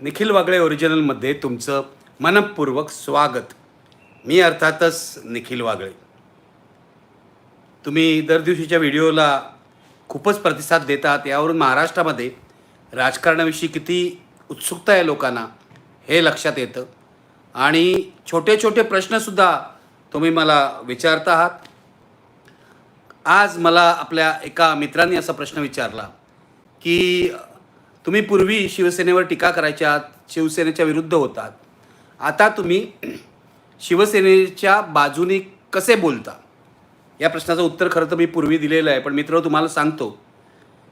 निखिल वागळे ओरिजिनलमध्ये तुमचं मनपूर्वक स्वागत. मी अर्थातच निखिल वागळे. तुम्ही दर दिवशीच्या व्हिडिओला खूपच प्रतिसाद देतात. यावरून महाराष्ट्रामध्ये राजकारणाविषयी किती उत्सुकता आहे लोकांना हे लक्षात येतं. आणि छोटे छोटे प्रश्नसुद्धा तुम्ही मला विचारता आहात. आज मला आपल्या एका मित्रांनी असा प्रश्न विचारला की तुम्ही पूर्वी शिवसेनेवर टीका करायच्या शिवसेनेच्या विरुद्ध होतात. आता तुम्ही शिवसेनेच्या बाजूने कसे बोलता? या प्रश्नाचं उत्तर खरं तर मी पूर्वी दिलेलं आहे पण मित्र तुम्हाला सांगतो.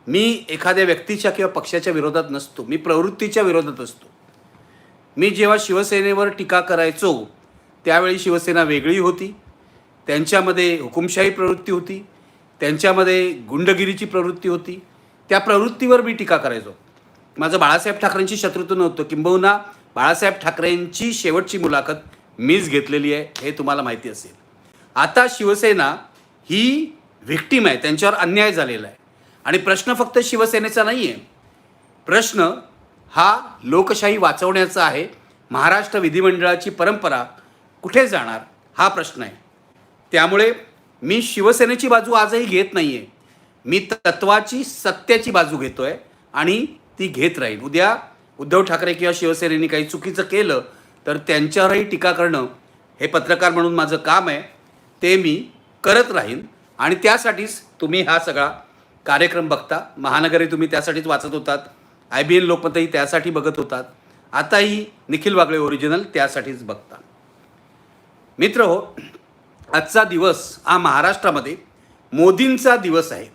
मी एखाद्या व्यक्तीच्या किंवा पक्षाच्या विरोधात नसतो. मी प्रवृत्तीच्या विरोधात असतो. मी जेव्हा शिवसेनेवर टीका करायचो त्यावेळी शिवसेना वेगळी होती. त्यांच्यामध्ये हुकुमशाही प्रवृत्ती होती. त्यांच्यामध्ये गुंडगिरीची प्रवृत्ती होती. त्या प्रवृत्तीवर मी टीका करायचो. माझं बाळासाहेब ठाकरेंची शत्रुत्व नव्हतं. किंबहुना बाळासाहेब ठाकरेंची शेवटची मुलाखत मीच घेतलेली आहे हे तुम्हाला माहिती असेल. आता शिवसेना ही व्हिक्टीम आहे त्यांच्यावर अन्याय झालेला आहे. आणि प्रश्न फक्त शिवसेनेचा नाही आहे प्रश्न हा लोकशाही वाचवण्याचा आहे. महाराष्ट्र विधिमंडळाची परंपरा कुठे जाणार हा प्रश्न आहे. त्यामुळे मी शिवसेनेची बाजू आजही घेत नाही आहे मी तत्वाची सत्याची बाजू घेतो आहे आणि ती घेत राहील. उद्या उद्धव ठाकरे किंवा शिवसेनेने काही चुकीचं केलं तर त्यांच्यावरही टीका करणं हे पत्रकार म्हणून माझं काम आहे. ते मी करत राहीन आणि त्यासाठीच तुम्ही हा सगळा कार्यक्रम बघता. महानगरी तुम्ही त्यासाठीच वाचत होतात. आय बी एन लोकमतही त्यासाठी बघत होतात. आताही निखिल वागळे ओरिजिनल त्यासाठीच बघता मित्र हो आजचा दिवस हा महाराष्ट्रामध्ये मोदींचा दिवस आहे.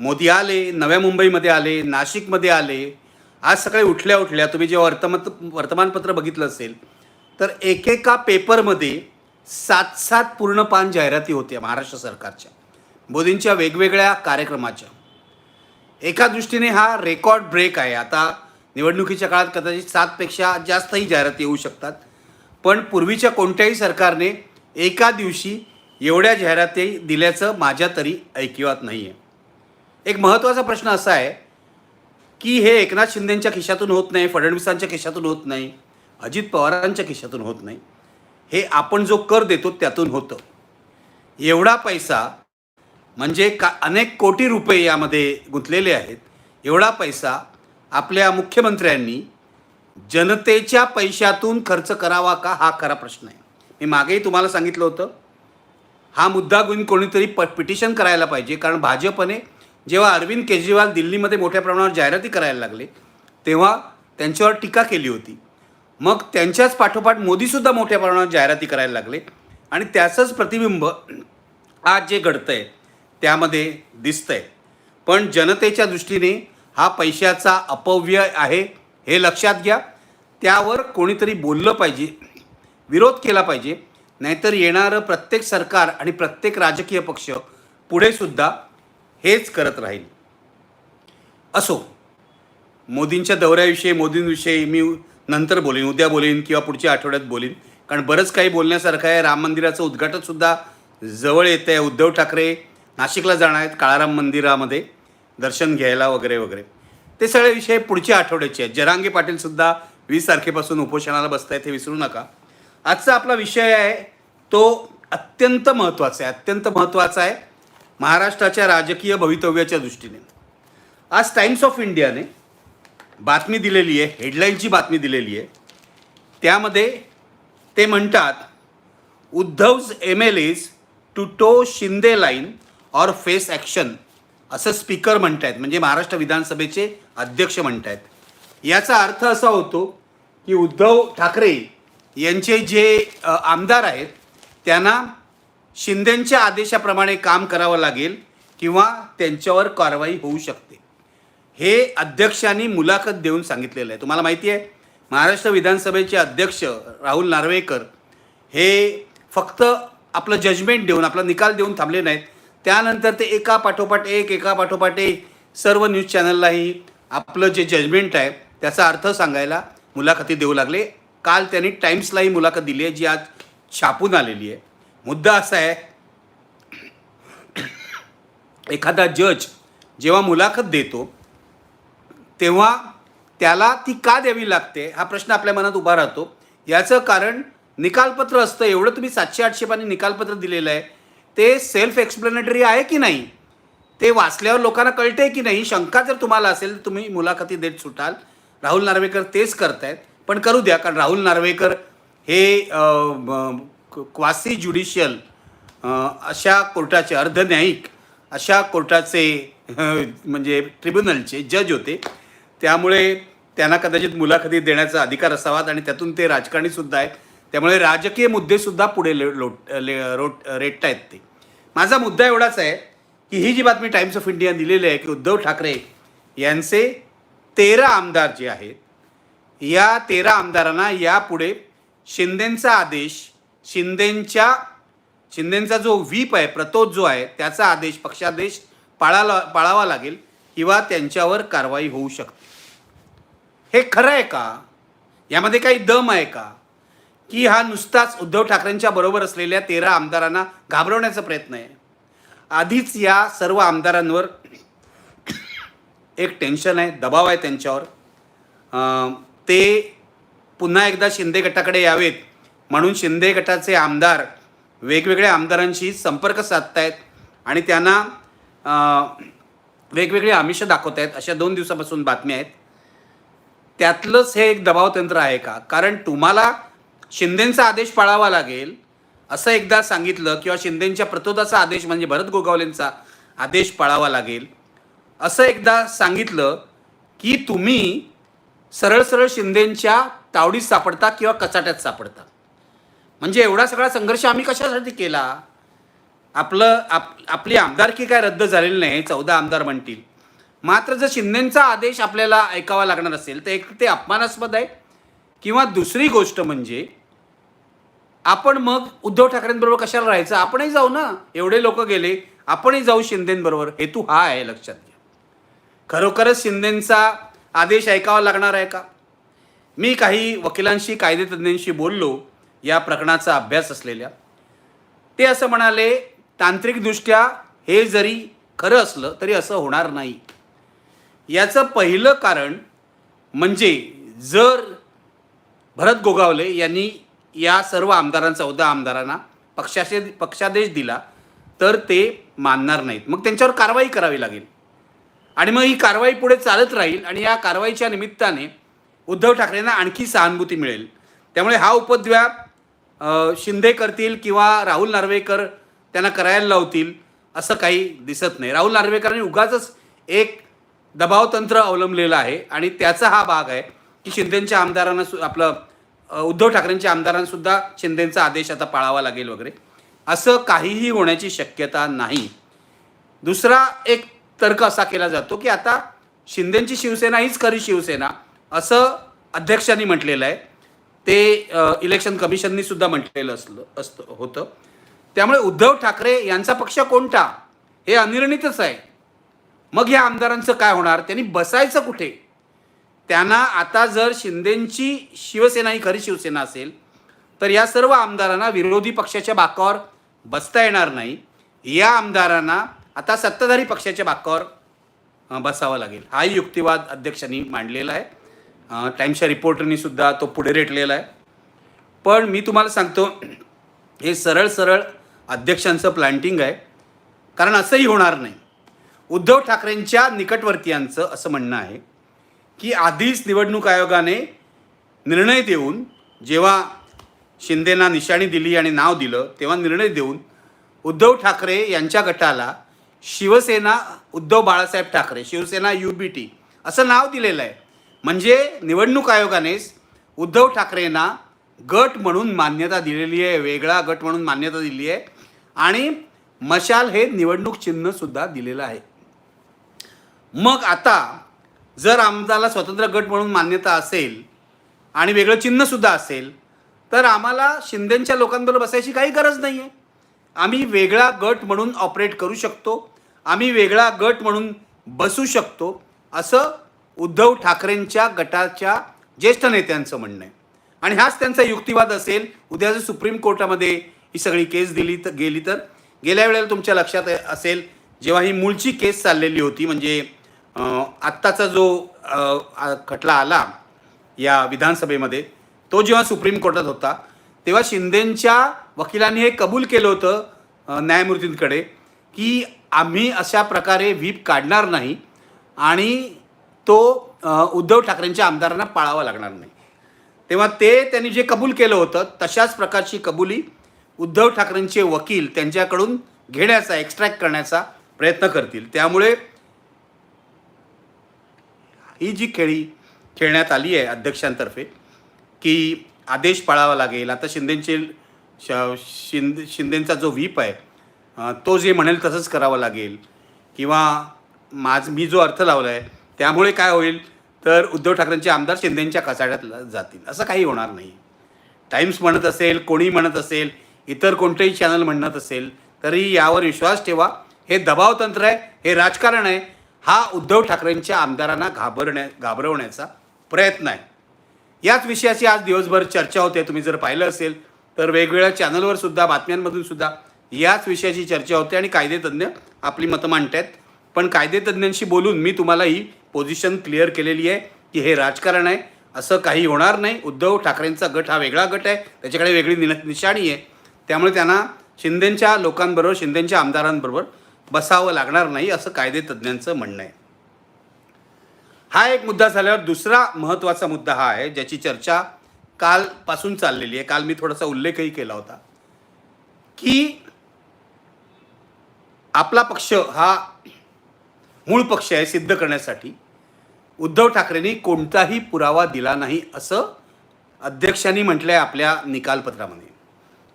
मोदी आले नव्या मुंबईमध्ये आले नाशिकमध्ये आले आज सकाळी उठल्या उठल्या तुम्ही जे वर्तमान वर्तमानपत्र बघितलं असेल तर एकेका पेपरमध्ये सात सात पूर्ण पान जाहिराती होत्या महाराष्ट्र सरकारच्या. मोदींच्या वेगवेगळ्या कार्यक्रमाच्या. एका दृष्टीने हा रेकॉर्ड ब्रेक आहे. आता निवडणुकीच्या काळात कदाचित सातपेक्षा जास्तही जाहिराती येऊ शकतात. पण पूर्वीच्या कोणत्याही सरकारने एका दिवशी एवढ्या जाहिराती दिल्याचं माझ्या तरी ऐकिवात नाही आहे एक महत्त्वाचा प्रश्न असा आहे की हे एकनाथ शिंदेंच्या खिशातून होत नाही फडणवीसांच्या खिशातून होत नाही अजित पवारांच्या खिशातून होत नाही. हे आपण जो कर देतो त्यातून होतं. एवढा पैसा म्हणजे का अनेक कोटी रुपये यामध्ये गुंतलेले आहेत. एवढा पैसा आपल्या मुख्यमंत्र्यांनी जनतेच्या पैशातून खर्च करावा का? हा खरा प्रश्न आहे. मी मागेही तुम्हाला सांगितलं होतं. हा मुद्दा घेऊन कोणीतरी प पिटिशन करायला पाहिजे कारण भाजपने जेव्हा अरविंद केजरीवाल दिल्लीमध्ये मोठ्या प्रमाणावर जाहिराती करायला लागले तेव्हा त्यांच्यावर टीका केली होती. मग त्यांच्याच पाठोपाठ मोदीसुद्धा मोठ्या प्रमाणावर जाहिराती करायला लागले आणि त्याचंच प्रतिबिंब आज जे घडतं आहे त्यामध्ये दिसतं आहे पण जनतेच्या दृष्टीने हा पैशाचा अपव्यय आहे हे लक्षात घ्या. त्यावर कोणीतरी बोललं पाहिजे विरोध केला पाहिजे. नाहीतर येणारं प्रत्येक सरकार आणि प्रत्येक राजकीय पक्ष पुढेसुद्धा हेच करत राहील. असो. मोदींच्या दौऱ्याविषयी मोदींविषयी मी नंतर बोलेन उद्या बोलेन किंवा पुढच्या आठवड्यात बोलेन. कारण बरंच काही बोलण्यासारखं आहे. राम मंदिराचं उद्घाटनसुद्धा जवळ येत आहे उद्धव ठाकरे नाशिकला जाणार आहेत काळाराम मंदिरामध्ये. दर्शन घ्यायला वगैरे वगैरे. ते सगळे विषय पुढच्या आठवड्याचे आहेत. जरांगे पाटीलसुद्धा वीस तारखेपासून उपोषणाला बसत आहेत हे विसरू नका. आजचा आपला विषय आहे तो अत्यंत महत्त्वाचा आहे. अत्यंत महत्त्वाचा आहे. महाराष्ट्राच्या राजकीय भवितव्याच्या दृष्टीने. आज टाइम्स ऑफ इंडियाने बातमी दिलेली आहे हेडलाईनची बातमी दिलेली आहे. त्यामध्ये ते म्हणतात Uddhav's M L As to toe Shinde line or face action असं स्पीकर म्हणत आहेत म्हणजे महाराष्ट्र विधानसभेचे अध्यक्ष म्हणत आहेत याचा अर्थ असा होतो की उद्धव ठाकरे यांचे जे आमदार आहेत त्यांना शिंदेंच्या आदेशाप्रमाणे काम करावं लागेल किंवा त्यांच्यावर कारवाई होऊ शकते. हे अध्यक्षांनी मुलाखत देऊन सांगितलेलं आहे. तुम्हाला माहिती आहे महाराष्ट्र विधानसभेचे अध्यक्ष राहुल नार्वेकर हे फक्त आपलं जजमेंट देऊन आपला निकाल देऊन थांबले नाहीत. त्यानंतर ते एका पाठोपाठ एक एका पाठोपाठ एक सर्व न्यूज चॅनललाही आपलं जे जजमेंट आहे त्याचा अर्थ सांगायला मुलाखती देऊ लागले. काल त्यांनी टाइम्सलाही मुलाखत दिली आहे जी आज छापून आलेली आहे. मुद्दा असा आहे एखादा जज जेव्हा मुलाखत देतो तेव्हा त्याला ती का द्यावी लागते हा प्रश्न आपल्या मनात उभा राहतो. याचं कारण निकालपत्र असतं एवढं तुम्ही सातशे आठशे पाणी निकालपत्र दिलेलं आहे. ते सेल्फ एक्सप्लेनेटरी आहे की नाही? ते वाचल्यावर लोकांना कळते की नाही? शंका जर तुम्हाला असेल तर तुम्ही मुलाखती देत सुटाल. राहुल नार्वेकर तेच करतायत. पण करू द्या कारण राहुल नार्वेकर हे क्वासी ज्युडिशियल अशा कोर्टाचे अर्धन्यायिक अशा कोर्टाचे म्हणजे ट्रिब्युनलचे जज होते. त्यामुळे त्यांना कदाचित मुलाखती देण्याचा अधिकार असावा आणि त्यातून ते राजकारणीसुद्धा आहेत. त्यामुळे राजकीय मुद्देसुद्धा पुढे ले लोट ले रोट रेटतायत ते. माझा मुद्दा एवढाच आहे की ही जी बातमी टाइम्स ऑफ इंडिया दिलेली आहे की उद्धव ठाकरे यांचे तेरा आमदार जे आहेत या तेरा आमदारांना यापुढे शिंदेंचा आदेश शिंदेंच्या शिंदेंचा जो व्हीप आहे प्रतोद जो आहे त्याचा आदेश पक्षादेश पाळाला पाळावा लागेल किंवा त्यांच्यावर कारवाई होऊ शकते. हे खरं आहे का? यामध्ये काही दम आहे का? की हा नुसताच उद्धव ठाकरेंच्या बरोबर असलेल्या तेरा आमदारांना घाबरवण्याचा प्रयत्न आहे. आधीच या सर्व आमदारांवर एक टेन्शन आहे दबाव आहे त्यांच्यावर. ते पुन्हा एकदा शिंदे गटाकडे यावेत. म्हणून शिंदे गटाचे आमदार वेगवेगळ्या आमदारांशी संपर्क साधतायत आणि त्यांना वेगवेगळी आमिषं दाखवत आहेत अशा दोन दिवसापासून बातम्या आहेत. त्यातलंच हे एक दबाव तंत्र आहे का? कारण तुम्हाला शिंदेंचा आदेश पाळावा लागेल असं एकदा सांगितलं किंवा शिंदेंच्या प्रतोदाचा आदेश म्हणजे भरत गोगावलेंचा आदेश पाळावा लागेल असं एकदा सांगितलं की तुम्ही सरळ सरळ शिंदेंच्या तावडीत सापडता किंवा कचाट्यात सापडता. म्हणजे एवढा सगळा संघर्ष आम्ही कशासाठी केला? आपलं आप आपली आमदारकी काय रद्द झालेली नाही चौदा आमदार म्हणतील. मात्र जर शिंदेंचा आदेश आपल्याला ऐकावा लागणार असेल तर एक ते अपमानास्पद आहे. किंवा दुसरी गोष्ट म्हणजे आपण मग उद्धव ठाकरेंबरोबर कशाला राहायचं? आपणही जाऊ ना. एवढे लोक गेले आपणही जाऊ शिंदेंबरोबर. हेतू हा आहे लक्षात घ्या. खरोखरच शिंदेंचा आदेश ऐकावा लागणार आहे का? मी काही वकिलांशी कायदेतज्ञांशी बोललो या प्रकरणाचा अभ्यास असलेल्या. ते असं म्हणाले तांत्रिकदृष्ट्या हे जरी खरं असलं तरी असं होणार नाही. याचं पहिलं कारण म्हणजे जर भरत गोगावले यांनी या सर्व आमदारांचा चौदा आमदारांना पक्षाशे पक्षादेश दिला तर ते मानणार नाहीत. मग त्यांच्यावर कारवाई करावी लागेल. आणि मग ही कारवाई पुढे चालत राहील आणि या कारवाईच्या निमित्ताने उद्धव ठाकरेंना आणखी सहानुभूती मिळेल. त्यामुळे हा उपद्व्याप शिंदे करतील किंवा राहुल नार्वेकर त्यांना करायला लावतील असं काही दिसत नाही. राहुल नार्वेकरांनी उगाच एक दबावतंत्र अवलंबलेलं आहे आणि त्याचा हा भाग आहे की शिंदेच्या आमदारांना सु आपलं उद्धव ठाकरेंच्या आमदारांसुद्धा शिंदेचा आदेश आता पाळावा लागेल वगैरे. असं काहीही होण्याची शक्यता नाही. दुसरा एक तर्क असा केला जातो की आता शिंदेची शिवसेना हीच खरी शिवसेना असं अध्यक्षांनी म्हटलेलं आहे. ते इलेक्शन कमिशननी सुद्धा म्हटलेलं असलं असतं होतं. त्यामुळे उद्धव ठाकरे यांचा पक्ष कोणता हे अनिर्णितच आहे. मग या आमदारांचं काय होणार? त्यांनी बसायचं कुठे? त्यांना आता जर शिंदेंची शिवसेना ही खरी शिवसेना असेल तर या सर्व आमदारांना विरोधी पक्षाच्या बाकावर बसता येणार नाही. या आमदारांना आता सत्ताधारी पक्षाच्या बाकावर बसावं लागेल. हाही युक्तिवाद अध्यक्षांनी मांडलेला आहे. टाईम्सच्या रिपोर्टरनी सुद्धा तो पुढे रेटलेला आहे. पण मी तुम्हाला सांगतो हे सरळ सरळ अध्यक्षांचं प्लांटिंग आहे. कारण असंही होणार नाही. उद्धव ठाकरेंच्या निकटवर्तीयांचं असं म्हणणं आहे की आधीच निवडणूक आयोगाने निर्णय देऊन जेव्हा शिंदेना निशाणी दिली आणि नाव दिलं तेव्हा निर्णय देऊन उद्धव ठाकरे यांच्या गटाला Shiv Sena Uddhav Balasaheb Thackeray Shiv Sena U B T असं नाव दिलेलं आहे. म्हणजे निवडणूक आयोगानेच उद्धव ठाकरेंना गट म्हणून मान्यता दिलेली आहे वेगळा गट म्हणून मान्यता दिली आहे आणि मशाल हे निवडणूक चिन्हसुद्धा दिलेलं आहे. मग आता जर आमदाला स्वतंत्र गट म्हणून मान्यता असेल आणि वेगळं चिन्हसुद्धा असेल तर आम्हाला शिंदेच्या लोकांबरोबर बसायची काही गरज नाही आहे आम्ही वेगळा गट म्हणून ऑपरेट करू शकतो आम्ही वेगळा गट म्हणून बसू शकतो असं उद्धव ठाकरेंच्या गटाच्या ज्येष्ठ नेत्यांचं म्हणणं आहे. आणि हाच त्यांचा युक्तिवाद असेल उद्या जर सुप्रीम कोर्टामध्ये ही सगळी केस दिली तर गेली तर गेल्या वेळेला तुमच्या लक्षात असेल जेव्हा ही मूळची केस चाललेली होती म्हणजे आत्ताचा जो खटला आला या विधानसभेमध्ये तो जेव्हा सुप्रीम कोर्टात होता तेव्हा शिंदेंच्या वकिलांनी हे कबूल केलं होतं न्यायमूर्तींकडे की आम्ही अशा प्रकारे व्हीप काढणार नाही आणि तो उद्धव ठाकरेंच्या आमदारांना पाळावा लागणार नाही. तेव्हा ते त्यांनी जे कबूल केलं होतं तशाच प्रकारची कबुली उद्धव ठाकरेंचे वकील त्यांच्याकडून घेण्याचा एक्स्ट्रॅक्ट करण्याचा प्रयत्न करतील. त्यामुळे ही जी खेळी खेळण्यात आली आहे अध्यक्षांतर्फे की आदेश पाळावा लागेल. आता शिंदेचे श शिंदे शिंदेंचा जो व्हीप आहे तो जे म्हणेल तसंच करावं लागेल. किंवा माझ मी जो अर्थ लावला आहे त्यामुळे काय होईल? तर उद्धव ठाकरेंचे आमदार शिंदेंच्या कचाड्यात जातील. असं काही होणार नाही. टाइम्स म्हणत असेल कोणी म्हणत असेल इतर कोणतेही चॅनल म्हणत असेल तरी यावर विश्वास ठेवा. हे दबाव तंत्र आहे हे राजकारण आहे. हा उद्धव ठाकरेंच्या आमदारांना घाबरण्या घाबरवण्याचा प्रयत्न आहे. याच विषयाची आज दिवसभर चर्चा होते. तुम्ही जर पाहिलं असेल तर वेगवेगळ्या चॅनलवर सुद्धा बातम्यांमधून सुद्धा याच विषयाची चर्चा होते आणि कायदेतज्ञ आपली मतं मांडत आहेत पण कायदेतज्ञांशी बोलून मी तुम्हाला ही पोझिशन क्लिअर केलेली आहे की हे राजकारण आहे. असं काही होणार नाही. उद्धव ठाकरेंचा गट हा वेगळा गट आहे. त्याच्याकडे वेगळी निन निशाणी आहे. त्यामुळे त्यांना शिंदेंच्या लोकांबरोबर शिंदेंच्या आमदारांबरोबर बसावं लागणार नाही असं कायदेतज्ञांचं म्हणणं आहे. हा एक मुद्दा झाल्यावर दुसरा महत्त्वाचा मुद्दा हा आहे ज्याची चर्चा कालपासून चाललेली आहे. काल मी थोडासा उल्लेखही केला होता की आपला पक्ष हा मूळ पक्ष आहे सिद्ध करण्यासाठी. उद्धव ठाकरेंनी कोणताही पुरावा दिला नाही असं अध्यक्षांनी म्हटलं आहे आपल्या निकालपत्रामध्ये.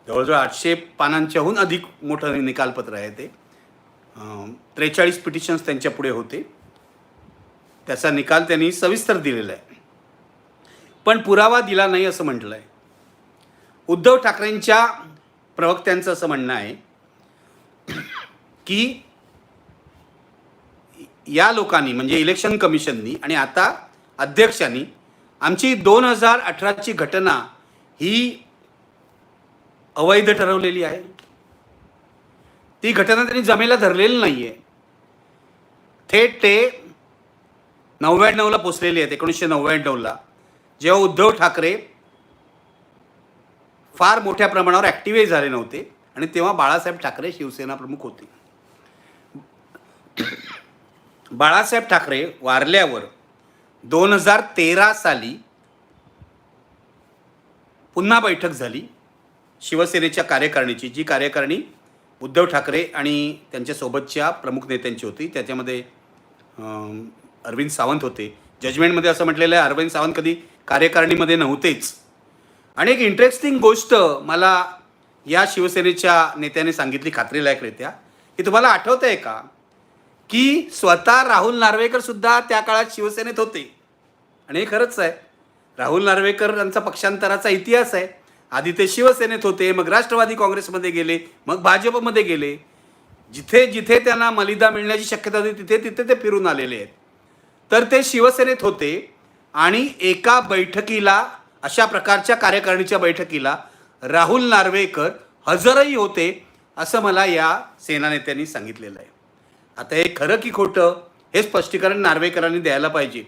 जवळजवळ आठशे पानांच्याहून अधिक मोठं निकालपत्र आहे ते. त्रेचाळीस पिटिशन्स त्यांच्या पुढे होते. त्याचा निकाल त्यांनी सविस्तर दिलेला आहे. पण पुरावा दिला नाही असं म्हटलं आहे उद्धव ठाकरेंच्या प्रवक्त्यांचं असं म्हणणं आहे की या लोकांनी म्हणजे इलेक्शन कमिशननी आणि आता अध्यक्षांनी आमची दोन हजार अठराची घटना ही अवैध ठरवलेली आहे. ती घटना त्यांनी जमेला धरलेली नाही आहे थेट ते नव्याण्णवला पोचलेली आहेत एकोणीसशे नव्याण्णवला. जेव्हा उद्धव ठाकरे फार मोठ्या प्रमाणावर ॲक्टिव्हही झाले नव्हते आणि तेव्हा बाळासाहेब ठाकरे शिवसेना प्रमुख होते. बाळासाहेब ठाकरे वारल्यावर दोन हजार तेरा साली पुन्हा बैठक झाली. शिवसेनेच्या कार्यकारिणीची जी कार्यकारिणी उद्धव ठाकरे आणि त्यांच्यासोबतच्या प्रमुख नेत्यांची होती. त्याच्यामध्ये अरविंद सावंत होते. जजमेंटमध्ये असं म्हटलेलं आहे अरविंद सावंत कधी कार्यकारिणीमध्ये नव्हतेच. आणि एक इंटरेस्टिंग गोष्ट मला या शिवसेनेच्या नेत्याने सांगितली खात्रीलायकरित्या की तुम्हाला आठवतं आहे का? की स्वतः राहुल नार्वेकर सुद्धा त्या काळात शिवसेनेत होते. आणि हे खरंच आहे. राहुल नार्वेकर यांचा पक्षांतराचा इतिहास आहे. आधी ते शिवसेनेत होते मग राष्ट्रवादी काँग्रेसमध्ये गेले मग भाजपमध्ये गेले. जिथे जिथे त्यांना मलिदा मिळण्याची शक्यता होती तिथे तिथे ते फिरून आलेले आहेत. तर ते शिवसेनेत होते आणि एका बैठकीला अशा प्रकारच्या कार्यकारिणीच्या बैठकीला राहुल नार्वेकर हजरही होते असं मला या सेना नेत्यांनी सांगितलेलं आहे. आता हे खरं की खोटं हे स्पष्टीकरण नार्वेकरांनी द्यायला पाहिजे.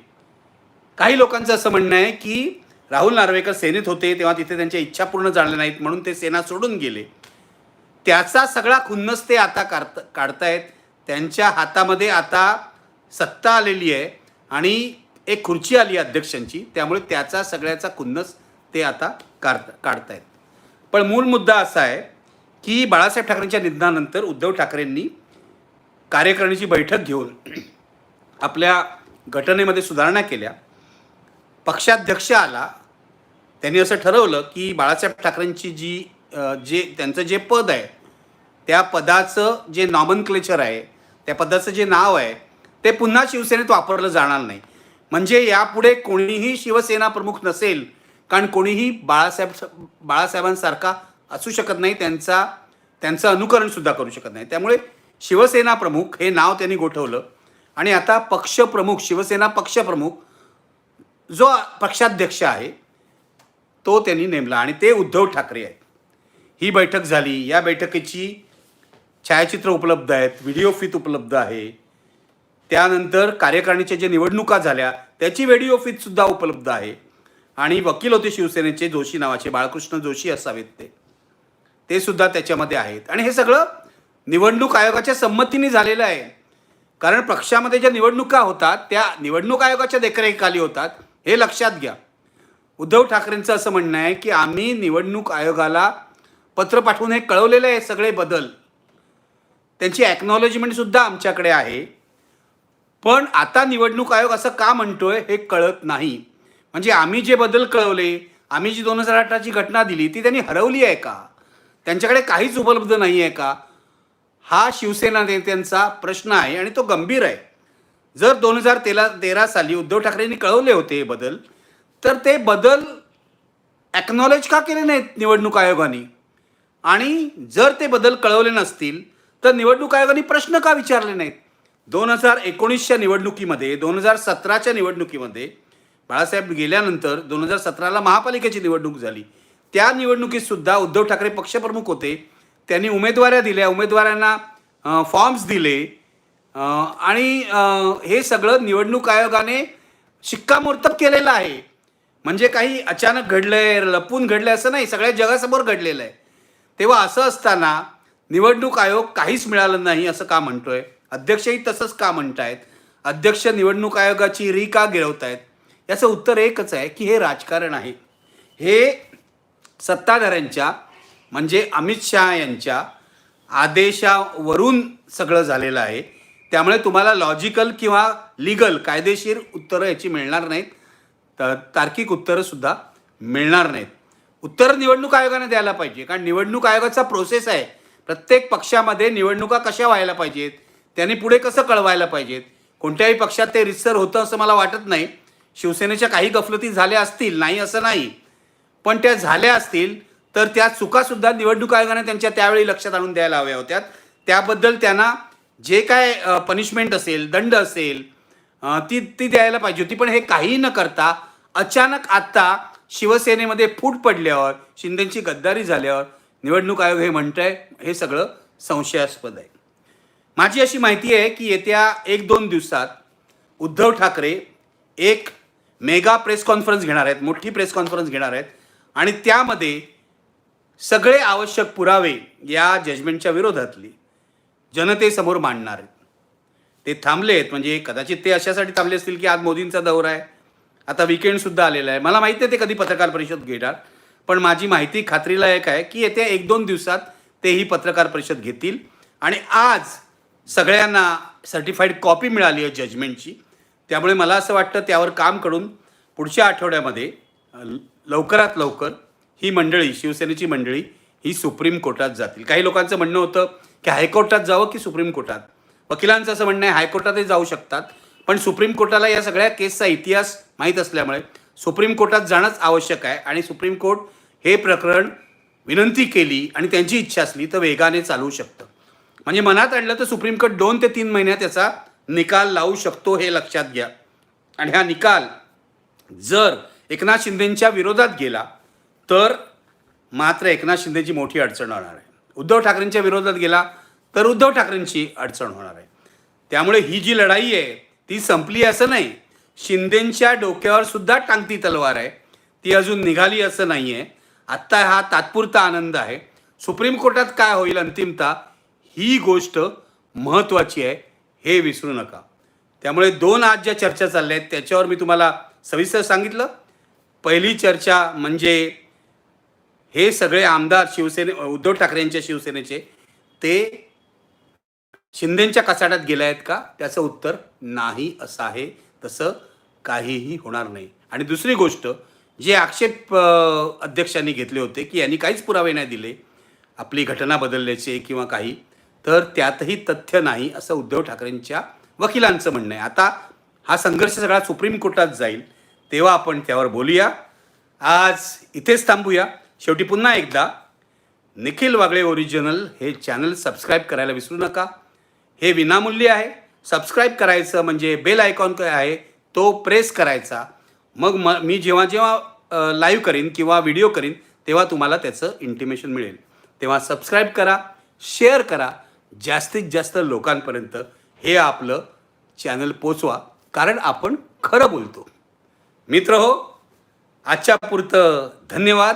काही लोकांचं असं म्हणणं आहे की राहुल नार्वेकर सेनेत होते तेव्हा तिथे त्यांच्या इच्छा पूर्ण झाल्या नाहीत म्हणून ते सेना सोडून गेले. त्याचा सगळा खुन्नस ते आता काढत काढतायत. त्यांच्या हातामध्ये आता सत्ता आलेली आहे आणि एक खुर्ची आली आहे अध्यक्षांची त्यामुळे त्याचा सगळ्याचा खुन्नस ते आता काढ काढतायत. पण मूळ मुद्दा असा आहे की बाळासाहेब ठाकरेंच्या निधनानंतर उद्धव ठाकरेंनी कार्यकारिणीची बैठक घेऊन आपल्या घटनेमध्ये सुधारणा केल्या. पक्षाध्यक्ष आला. त्यांनी असं ठरवलं की बाळासाहेब ठाकरेंची जी जे त्यांचं जे पद आहे त्या पदाचं जे नॉमन क्लेचर आहे त्या पदाचं जे नाव आहे ते पुन्हा शिवसेनेत वापरलं जाणार नाही. म्हणजे यापुढे कोणीही शिवसेना प्रमुख नसेल कारण कोणीही बाळासाहेब बाळासाहेबांसारखा असू शकत नाही त्यांचा त्यांचं अनुकरणसुद्धा करू शकत नाही. त्यामुळे शिवसेना प्रमुख हे नाव त्यांनी गोठवलं. आणि आता पक्षप्रमुख शिवसेना पक्षप्रमुख जो पक्षाध्यक्ष आहे तो त्यांनी नेमला आणि ते उद्धव ठाकरे आहेत. ही बैठक झाली. या बैठकीची छायाचित्र उपलब्ध आहेत व्हिडिओ फीत उपलब्ध आहे. त्यानंतर कार्यकारिणीच्या ज्या निवडणुका झाल्या त्याची व्हिडिओ फीतसुद्धा उपलब्ध आहे. आणि वकील होते शिवसेनेचे जोशी नावाचे बाळकृष्ण जोशी असावेत ते. ते सुद्धा त्याच्यामध्ये आहेत. आणि हे सगळं निवडणूक आयोगाच्या संमतीने झालेलं आहे. कारण पक्षामध्ये ज्या निवडणुका होतात त्या निवडणूक आयोगाच्या देखरेखीखाली होतात हे लक्षात घ्या. उद्धव ठाकरेंचं असं म्हणणं आहे की आम्ही निवडणूक आयोगाला पत्र पाठवून हे कळवलेलं आहे सगळे बदल. त्यांची ॲक्नॉलॉजीमेंटसुद्धा आमच्याकडे आहे. पण आता निवडणूक आयोग असं का म्हणतोय हे कळत नाही. म्हणजे आम्ही जे बदल कळवले आम्ही जी दोन हजार अठराची घटना दिली ती त्यांनी हरवली आहे का? त्यांच्याकडे काहीच उपलब्ध नाही आहे का? हा शिवसेना नेत्यांचा प्रश्न आहे आणि तो गंभीर आहे. जर दोन हजार तेरा तेरा साली उद्धव ठाकरेंनी कळवले होते हे बदल तर ते बदल ॲक्नॉलेज का केले नाहीत निवडणूक आयोगाने? आणि जर ते बदल कळवले नसतील तर निवडणूक आयोगाने प्रश्न का विचारले नाहीत? दोन हजार एकोणीसच्या निवडणुकीमध्ये दोन हजार सतराच्या निवडणुकीमध्ये बाळासाहेब गेल्यानंतर दोन हजार सतराला महापालिकेची निवडणूक झाली. त्या निवडणुकीतसुद्धा उद्धव ठाकरे पक्षप्रमुख होते. त्यांनी उमेदवाऱ्या दिल्या उमेदवारांना फॉर्म्स दिले. आणि हे सगळं निवडणूक आयोगाने शिक्कामोर्तब केलेलं आहे. म्हणजे काही अचानक घडलंय लपून घडलंय असं नाही सगळ्या जगासमोर घडलेलं आहे. तेव्हा असं असताना निवडणूक आयोग काहीच मिळालं नाही असं का म्हणतोय? अध्यक्षही तसंच का म्हणतायत? अध्यक्ष निवडणूक आयोगाची री का गिरवतायत याचं उत्तर एकच आहे की हे राजकारण आहे. हे सत्ताधाऱ्यांच्या म्हणजे अमित शहा यांच्या आदेशावरून सगळं झालेलं आहे. त्यामुळे तुम्हाला लॉजिकल किंवा लिगल कायदेशीर उत्तरं याची मिळणार नाहीत. तर तार्किक उत्तरंसुद्धा मिळणार नाहीत. उत्तर निवडणूक आयोगाने द्यायला पाहिजे. कारण निवडणूक आयोगाचा प्रोसेस आहे. प्रत्येक पक्षामध्ये निवडणुका कशा व्हायला पाहिजेत? त्यांनी पुढे कसं कळवायला पाहिजेत? कोणत्याही पक्षात ते रिसर होतं असं मला वाटत नाही. शिवसेनेच्या काही गफलती झाल्या असतील? नाही असं नाही. पण त्या झाल्या असतील तर त्या चुकासुद्धा निवडणूक आयोगाने त्यांच्या त्यावेळी लक्षात आणून द्यायला हव्या होत्या. त्याबद्दल त्यांना जे काय पनिशमेंट असेल दंड असेल ती ती द्यायला पाहिजे होती. पण हे काही न करता अचानक आत्ता शिवसेनेमध्ये फूट पडल्यावर शिंदेची गद्दारी झाल्यावर निवडणूक आयोग हे म्हणतंय हे सगळं संशयास्पद आहे. माझी अशी माहिती आहे की येत्या एक दोन दिवसात उद्धव ठाकरे एक मेगा प्रेस कॉन्फरन्स घेणार आहेत मोठी प्रेस कॉन्फरन्स घेणार आहेत. आणि त्यामध्ये सगळे आवश्यक पुरावे या जजमेंटच्या विरोधातली. जनतेसमोर मांडणार आहेत. ते थांबले आहेत म्हणजे कदाचित ते अशासाठी थांबले असतील की आज मोदींचा दौरा आहे. आता विकेंडसुद्धा आलेला आहे. मला माहिती आहे ते कधी पत्रकार परिषद घेणार. पण माझी माहिती खात्रीलायक आहे की येत्या एक दोन दिवसात ते ही पत्रकार परिषद घेतील. आणि आज सगळ्यांना सर्टिफाईड कॉपी मिळाली आहे जजमेंटची त्यामुळे मला असं वाटतं त्यावर काम करून पुढच्या आठवड्यामध्ये लवकरात लवकर ही मंडळी शिवसेनेची मंडळी ही सुप्रीम कोर्टात जातील. काही लोकांचं म्हणणं होतं की हायकोर्टात जावं की सुप्रीम कोर्टात? वकिलांचं असं म्हणणं आहे हायकोर्टातही जाऊ शकतात. पण सुप्रीम कोर्टाला या सगळ्या केसचा इतिहास माहीत असल्यामुळे सुप्रीम कोर्टात जाणंच आवश्यक आहे आणि सुप्रीम कोर्ट हे प्रकरण विनंती केली आणि त्यांची इच्छा असली तर वेगाने चालवू शकतं. म्हणजे मनात आणलं तर सुप्रीम कोर्ट दोन ते तीन महिन्यात याचा निकाल लावू शकतो हे लक्षात घ्या. आणि हा निकाल जर एकनाथ शिंदेंच्या विरोधात गेला तर मात्र एकनाथ शिंदेची मोठी अडचण होणार आहे. उद्धव ठाकरेंच्या विरोधात गेला तर उद्धव ठाकरेंची अडचण होणार आहे. त्यामुळे ही जी लढाई आहे ती संपली असं नाही. शिंदेंच्या डोक्यावर सुद्धा टांगती तलवार आहे. ती अजून निघाली असं नाही आहे आत्ता हा तात्पुरता आनंद आहे. सुप्रीम कोर्टात काय होईल अंतिमता ही गोष्ट महत्त्वाची आहे हे विसरू नका. त्यामुळे दोन आज ज्या चर्चा चालल्या आहेत त्याच्यावर मी तुम्हाला सविस्तर सांगितलं. पहिली चर्चा म्हणजे हे सगळे आमदार शिवसेने उद्धव ठाकरेंच्या शिवसेनेचे ते शिंदेच्या कसाड्यात गेले आहेत का? त्याचं उत्तर नाही असं आहे. तसं काहीही होणार नाही. आणि दुसरी गोष्ट जे आक्षेप अध्यक्षांनी घेतले होते की यांनी काहीच पुरावे नाही दिले आपली घटना बदलल्याचे किंवा काही तर त्यातही तथ्य नाही असं उद्धव ठाकरेंच्या वकिलांचं म्हणणं आहे. आता हा संघर्ष सगळा सुप्रीम कोर्टात जाईल तेव्हा आपण त्यावर बोलूया. आज इथेच थांबूया. शेवटी पुन्हा एकदा निखिल वागळे ओरिजिनल हे चॅनल सबस्क्राईब करायला विसरू नका. हे विनामूल्य आहे. सबस्क्राईब करायचं म्हणजे बेल आयकॉन काय आहे तो प्रेस करायचा. मग म मी जेव्हा जेव्हा लाईव्ह करीन किंवा व्हिडिओ करीन तेव्हा तुम्हाला त्याचं इंटिमेशन मिळेल. तेव्हा सबस्क्राईब करा शेअर करा. जास्तीत जास्त लोकांपर्यंत हे आपलं चॅनल पोचवा. कारण आपण खरं बोलतो. मित्र हो आजच्या पुरतं धन्यवाद.